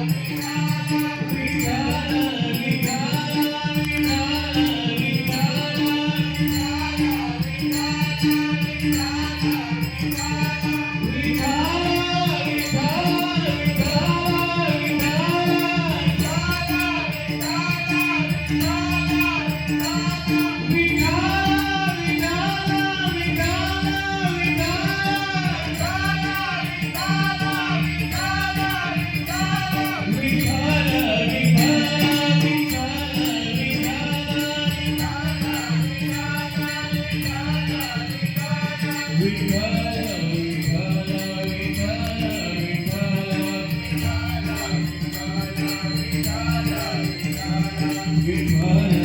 Thank you. Vitthal